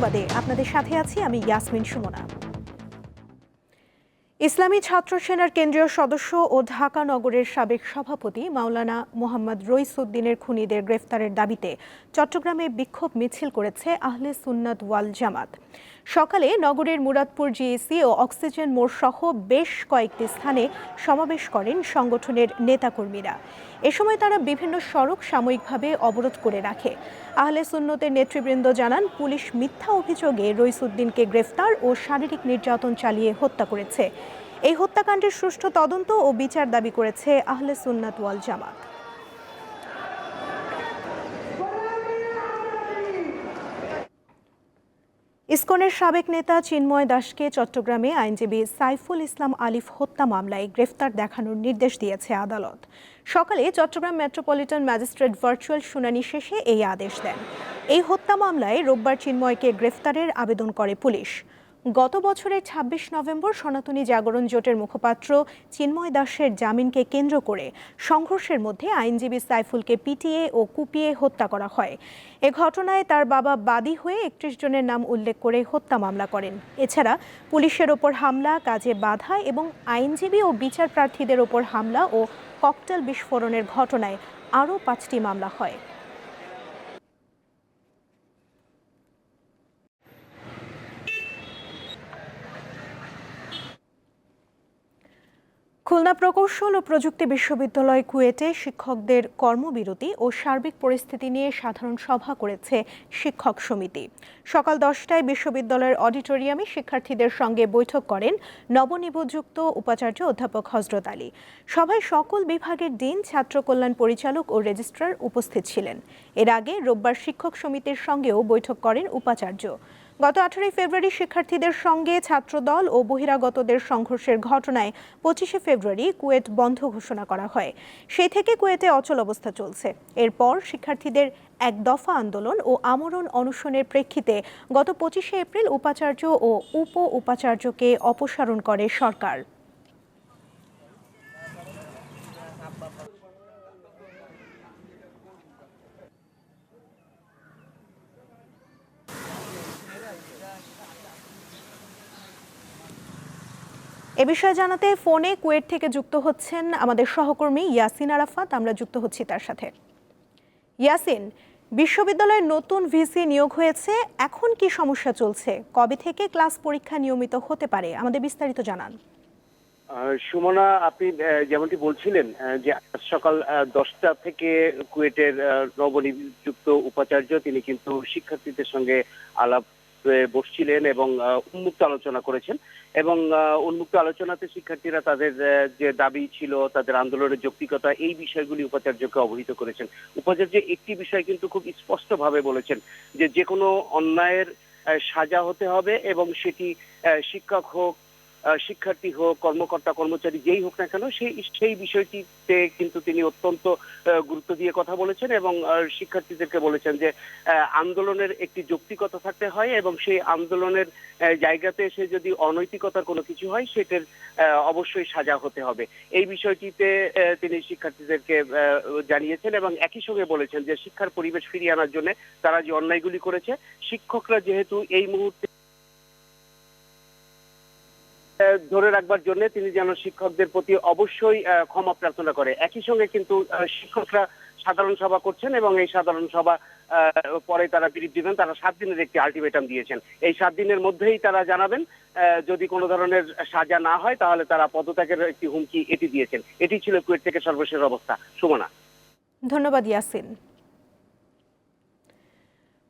সংবাদে আপনাদের সাথে আছি আমি ইয়াসমিন সুমনা। ইসলামী ছাত্র সেনার কেন্দ্রীয় সদস্য ও ঢাকা নগরের সাবেক সভাপতি মাওলানা মোহাম্মদ রইসুদ্দিনের খুনিদের গ্রেফতারের দাবিতে চট্টগ্রামে বিক্ষোভ মিছিল করেছে আহলে সুন্নাত ওয়াল জামাত। সকালে নগরের মুরাদপুর জিএসি ও অক্সিজেন মোড় সহ বেশ কয়েকটি স্থানে সমাবেশ করেন সংগঠনের নেতাকর্মীরা। এ সময় তারা বিভিন্ন সড়ক সাময়িকভাবে অবরোধ করে রাখে। আহলে সুন্নতের নেতৃবৃন্দ জানান, পুলিশ মিথ্যা অভিযোগে রইসুদ্দিনকে গ্রেফতার ও শারীরিক নির্যাতন চালিয়ে হত্যা করেছে। এই হত্যাকাণ্ডের সুষ্ঠু তদন্ত ও বিচার দাবি করেছে আহলে সুন্নাত ওয়াল জামাত। ইসকনের সাবেক নেতা চিন্ময় দাসকে চট্টগ্রামে আইনজীবী সাইফুল ইসলাম আলিফ হত্যা মামলায় গ্রেফতার দেখানোর নির্দেশ দিয়েছে আদালত। সকালে চট্টগ্রাম মেট্রোপলিটন ম্যাজিস্ট্রেট ভার্চুয়াল শুনানি শেষে এই আদেশ দেন। এই হত্যা মামলায় রোববার চিন্ময়কে গ্রেফতারের আবেদন করে পুলিশ। গত বছরের ২৬ নভেম্বর সনাতনী জাগরণ জোটের মুখপাত্র চিন্ময় দাসের জামিনকে কেন্দ্র করে সংঘর্ষের মধ্যে আইনজীবী সাইফুলকে পিটিয়ে ও কুপিয়ে হত্যা করা হয়। এ ঘটনায় তার বাবা বাদী হয়ে একত্রিশ জনের নাম উল্লেখ করে হত্যা মামলা করেন। এছাড়া পুলিশের ওপর হামলা, কাজে বাধা এবং আইনজীবী ও বিচার প্রার্থীদের ওপর হামলা ও ককটেল বিস্ফোরণের ঘটনায় আরও পাঁচটি মামলা হয়। খুলনা প্রকৌশল ও প্রযুক্তি বিশ্ববিদ্যালয় কুয়েটে শিক্ষকদের কর্মবিরতি ও সার্বিক পরিস্থিতি নিয়ে সাধারণ সভা করেছে শিক্ষক সমিতি। সকাল দশটায় বিশ্ববিদ্যালয়ের অডিটোরিয়ামে শিক্ষার্থীদের সঙ্গে বৈঠক করেন নবনিবযুক্ত উপাচার্য অধ্যাপক হজরত আলী। সভায় সকল বিভাগের ডিন, ছাত্র কল্যাণ পরিচালক ও রেজিস্ট্রার উপস্থিত ছিলেন। এর আগে রোববার শিক্ষক সমিতির সঙ্গেও বৈঠক করেন উপাচার্য। গত আঠারোই ফেব্রুয়ারি শিক্ষার্থীদের সঙ্গে ছাত্রদল ও বহিরাগতদের সংঘর্ষের ঘটনায় পঁচিশে ফেব্রুয়ারি কুয়েত বন্ধ ঘোষণা করা হয়। সেই থেকে কুয়েতে অচল অবস্থা চলছে। এরপর শিক্ষার্থীদের এক দফা আন্দোলন ও আমরণ অনশনের প্রেক্ষিতে গত পঁচিশে এপ্রিল উপাচার্য ও উপ উপাচার্যকে অপসারণ করে সরকার। এ বিষয়ে জানাতে ফোনে কুয়েট থেকে যুক্ত হচ্ছেন আমাদের সহকর্মী ইয়াসিন আরাফাত, আমরা যুক্ত হচ্ছি তার সাথে। ইয়াসিন বিশ্ববিদ্যালয়ের নতুন ভিসি নিয়োগ হয়েছে, এখন কি সমস্যা চলছে? কবে থেকে ক্লাস পরীক্ষা নিয়মিত হতে পারে? আমাদের বিস্তারিত জানান। সুমনা, আপনি যেমনটি বলছিলেন যে সকাল দশটা থেকে কুয়েটের নবনিযুক্ত উপাচার্য, তিনি কিন্তু শিক্ষার্থীদের সঙ্গে আলাপ বসছিলেন এবং উন্মুক্ত আলোচনা করেছেন। এবং উন্মুক্ত আলোচনাতে শিক্ষার্থীরা তাদের যে দাবি ছিল, তাদের আন্দোলনের যৌক্তিকতা, এই বিষয়গুলি উপাচার্যকে অবহিত করেছেন। উপাচার্য একটি বিষয় কিন্তু খুব স্পষ্টভাবে বলেছেন যে যে কোনো অন্যায়ের সাজা হতে হবে এবং সেটি শিক্ষক হোক শিক্ষার্থী হোক, কর্মকর্তা, কর্মচারী যেই হোক না কেন, সেই সেই বিষয়টিতে কিন্তু তিনি অত্যন্ত গুরুত্ব দিয়ে কথা বলেছেন এবং শিক্ষার্থীদেরকে বলেছেন যে আন্দোলনের একটি যৌক্তিকতা থাকতে হয় এবং সেই আন্দোলনের জায়গাতে এসে যদি অনৈতিকতার কোনো কিছু হয়, সেটার অবশ্যই সাজা হতে হবে। এই বিষয়টিতে তিনি শিক্ষার্থীদেরকে জানিয়েছেন এবং একই সঙ্গে বলেছেন যে, শিক্ষার পরিবেশ ফিরিয়ে আনার জন্য তারা যে অন্যায়গুলি করেছে, শিক্ষকরা যেহেতু এই মুহূর্তে ধরে রাখবার জন্য তিনি যেন শিক্ষকদের প্রতি অবশ্যই ক্ষমা প্রার্থনা করে। একই সঙ্গে কিন্তু শিক্ষকরা সাধারণ সভা করছেন এবং এই সাধারণ সভা পরে তারা বিরোধ দিবেন তারা সাত দিনের একটি আলটিমেটাম দিয়েছেন। এই সাত দিনের মধ্যেই তারা জানাবেন যদি কোনো ধরনের সাজা না হয়, তাহলে তারা পদত্যাগের একটি হুমকি এটি দিয়েছেন। এটি ছিল কুয়েট থেকে সর্বশেষ অবস্থা। সুমনা। ধন্যবাদ, ইয়াসিন।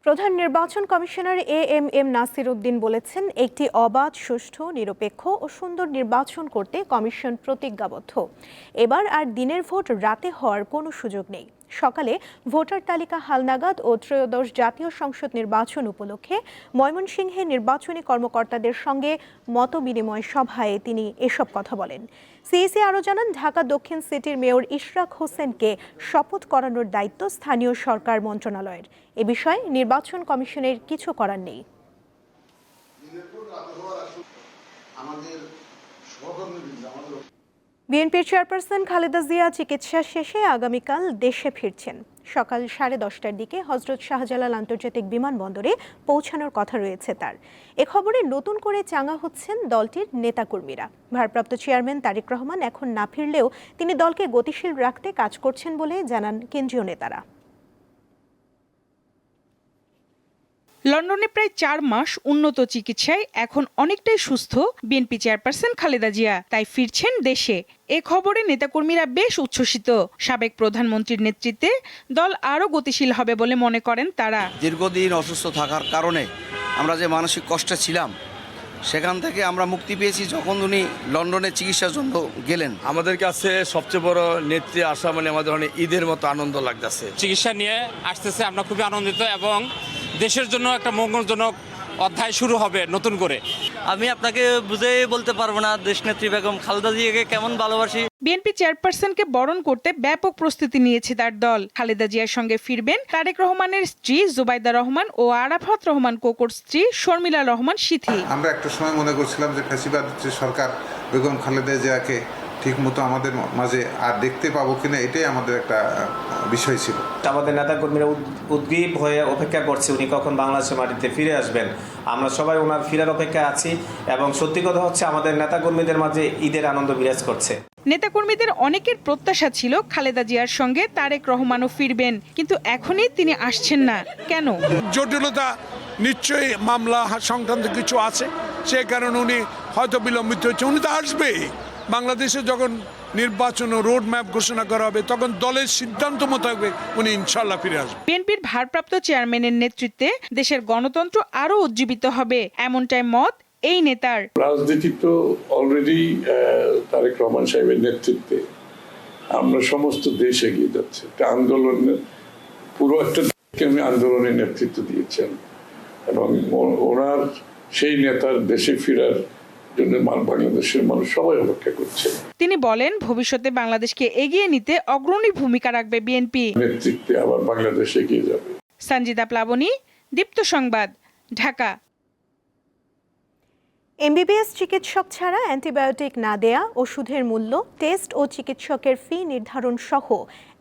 প্রধান নির্বাচন commissioner A M M Nasir Uddin বলেছেন, একটি অবাধ, সুষ্ঠু, নিরপেক্ষ ও সুন্দর নির্বাচন করতে কমিশন প্রতিজ্ঞাবদ্ধ। এবার আর দিনের ভোট রাতে হওয়ার কোনো সুযোগ নেই। সকালে ভোটার তালিকা হালনাগাদ ও ত্রয়োদশ জাতীয় সংসদ নির্বাচন উপলক্ষে ময়মনসিংহে নির্বাচনী কর্মকর্তাদের সঙ্গে মত বিনিময় সভায় তিনি এসব কথা বলেন। সিইসি আরও জানান, ঢাকা দক্ষিণ সিটির মেয়র ইশরাক হোসেনকে শপথ করানোর দায়িত্ব স্থানীয় সরকার মন্ত্রণালয়ের। এ বিষয়ে নির্বাচন কমিশনের কিছু করার নেই। আমাদের আমাদের বিএনপির চেয়ারপারসন খালেদা জিয়া চিকিৎসা শেষে আগামীকাল দেশে ফিরছেন। সকাল সাড়ে দশটার দিকে হজরত শাহজালাল আন্তর্জাতিক বিমানবন্দরে পৌঁছানোর কথা রয়েছে তার। এ খবরে নতুন করে চাঙা হচ্ছেন দলটির নেতাকর্মীরা। ভারপ্রাপ্ত চেয়ারম্যান তারেক রহমান এখন না ফিরলেও তিনি দলকে গতিশীল রাখতে কাজ করছেন বলে জানান কেন্দ্রীয় নেতারা। লন্ডনে প্রায় চার মাস উন্নত চিকিৎসায় এখন অনেকটাই সুস্থ বিএনপি চেয়ারপারসন খালেদা জিয়া। তাই ফিরছেন দেশে। এ খবরে নেতাকর্মীরা বেশ উচ্ছ্বসিত। সাবেক প্রধানমন্ত্রীর নেতৃত্বে দল আরও গতিশীল হবে বলে মনে করেন তারা। দীর্ঘদিন অসুস্থ থাকার কারণে আমরা যে মানসিক কষ্টে ছিলাম সেখান থেকে আমরা মুক্তি পেয়েছি যখন উনি লন্ডনে চিকিৎসার জন্য গেলেন। আমাদের কাছে সবচেয়ে বড় নেত্রী আসা মানে আমাদের অনেক ঈদের মতো আনন্দ লাগতেছে। চিকিৎসা নিয়ে আসতেছে আমরা খুবই আনন্দিত এবং দেশের জন্য একটা মঙ্গলজনক অধ্যায় শুরু হবে নতুন করে। আমি আপনাকে বুঝে বলতে পারব না দেশনেত্রী বেগম খালেদা জিয়াকে কেমন ভালোবাসি। বিএনপি চেয়ারপারসনকে বরণ করতে ব্যাপক প্রস্তুতি নিয়েছে তার দল। খালেদা জিয়ার সঙ্গে ফিরবেন তারেক রহমানের স্ত্রী জুবাইদা রহমান ও আরাফাত রহমান কোকর স্ত্রী শর্মিলা রহমান সিথি। আমরা একটা সময় মনে করছিলাম যে ফ্যাসিবাদ যে সরকার বেগম খালেদা জিয়াকে ঠিক মতো আমাদের মাঝে আর দেখতে পাবো কিনা এটাই আমাদের একটা বিষয় ছিল। আমাদের নেতাকর্মীরা উদ- উদ্গ্রীব হয়ে অপেক্ষা করছে উনি কখন বাংলাদেশের মাটিতে ফিরে আসবেন। আমরা সবাই ওনার ফিরার অপেক্ষা আছি এবং সত্যি কথা হচ্ছে আমাদের নেতাকর্মীদের মাঝে ঈদের আনন্দ বিরাজ করছে। নেতাকর্মীদের অনেকের প্রত্যাশা ছিল খালেদা জিয়ার সঙ্গে তারেক রহমানও ফিরবেন কিন্তু এখনই তিনি আসছেন না। কেন? জটিলতা নিশ্চয়ই মামলা সংক্রান্ত কিছু আছে সে কারণে উনি হয়তো বিলম্বিত হচ্ছে উনি তো আসবেই। বাংলাদেশে যখন নির্বাচন ও রোড ম্যাপ ঘোষণা করা হবে তখন দলের সিদ্ধান্ত মোতাবেক উনি ইনশাল্লাহ ফিরে আসবেন। বিএনপির ভারপ্রাপ্ত চেয়ারম্যানের নেতৃত্বে দেশের গণতন্ত্র আরও উজ্জীবিত হবে এমনটাই মত এই নেতার। রাজনীতি তো অলরেডি তারেক রহমান সাহেবের নেতৃত্বে। আমরা সমস্ত দেশ এগিয়ে যাচ্ছে। একটা আন্দোলনের পুরো একটা দেশকে আমি আন্দোলনের নেতৃত্ব দিয়েছেন। এবং ওনার সেই নেতার দেশে ফেরার জন্য বাংলাদেশের মানুষ সবাই অপেক্ষা করছে। তিনি বলেন ভবিষ্যতে বাংলাদেশকে এগিয়ে নিতে অগ্রণী ভূমিকা রাখবে বিএনপি। নেতৃত্বে আবার বাংলাদেশ এগিয়ে যাবে। সঞ্জিতা প্লাবনী দীপ্ত সংবাদ ঢাকা। এমবিবিএস চিকিৎসক ছাড়া অ্যান্টিবায়োটিক না দেয়া ওষুধের মূল্য টেস্ট ও চিকিৎসকের ফি নির্ধারণ সহ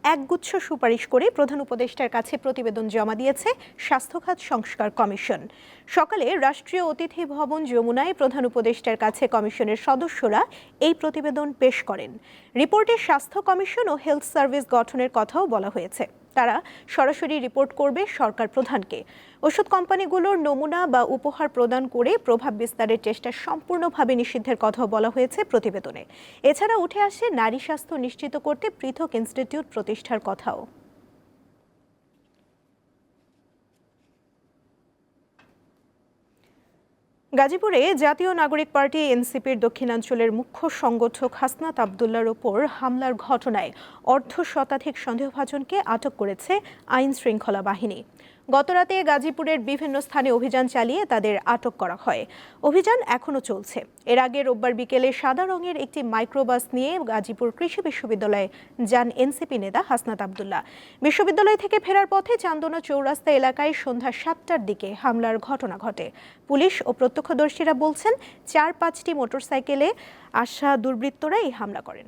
একগুচ্ছ সুপারিশ করে প্রধান উপদেষ্টার কাছে প্রতিবেদন জমা দিয়েছে স্বাস্থ্যখাত সংস্কার কমিশন। সকালে রাষ্ট্রীয় অতিথি ভবন যমুনায় প্রধান উপদেষ্টার কাছে কমিশনের সদস্যরা এই প্রতিবেদন পেশ করেন। রিপোর্টে স্বাস্থ্য কমিশন ও হেলথ সার্ভিস গঠনের কথাও বলা হয়েছে। তারা সরাসরি রিপোর্ট করবে সরকার প্রধানকে। ওষুধ কোম্পানিগুলোর নমুনা বা উপহার প্রদান করে প্রভাব বিস্তারের চেষ্টা সম্পূর্ণভাবে নিষিদ্ধের কথাও বলা হয়েছে প্রতিবেদনে। এছাড়া উঠে আসে নারী স্বাস্থ্য নিশ্চিত করতে পৃথক ইনস্টিটিউট প্রতিষ্ঠার কথাও। গাজীপুরে জাতীয় নাগরিক পার্টি এনসিপির দক্ষিণাঞ্চলের মুখ্য সংগঠক হাসনাত আবদুল্লার ওপর হামলার ঘটনায় অর্ধ শতাধিক সন্দেহভাজনকে আটক করেছে আইন শৃঙ্খলা বাহিনী। গতরাতে গাজীপুরের বিভিন্ন স্থানে অভিযান চালিয়ে তাদের আটক করা হয়। অভিযান এখনও চলছে। এর আগে রোববার বিকেলে সাদা রঙের একটি মাইক্রোবাস নিয়ে গাজীপুর কৃষি বিশ্ববিদ্যালয়ে যান এনসিপি নেতা হাসনাত আবদুল্লাহ। বিশ্ববিদ্যালয় থেকে ফেরার পথে চান্দনা চৌরাস্তা এলাকায় সন্ধ্যা সাতটার দিকে হামলার ঘটনা ঘটে। পুলিশ ও প্রত্যক্ষদর্শীরা বলছেন, চার পাঁচটি মোটরসাইকেলে আসা দুর্বৃত্তরা এই হামলা করেন।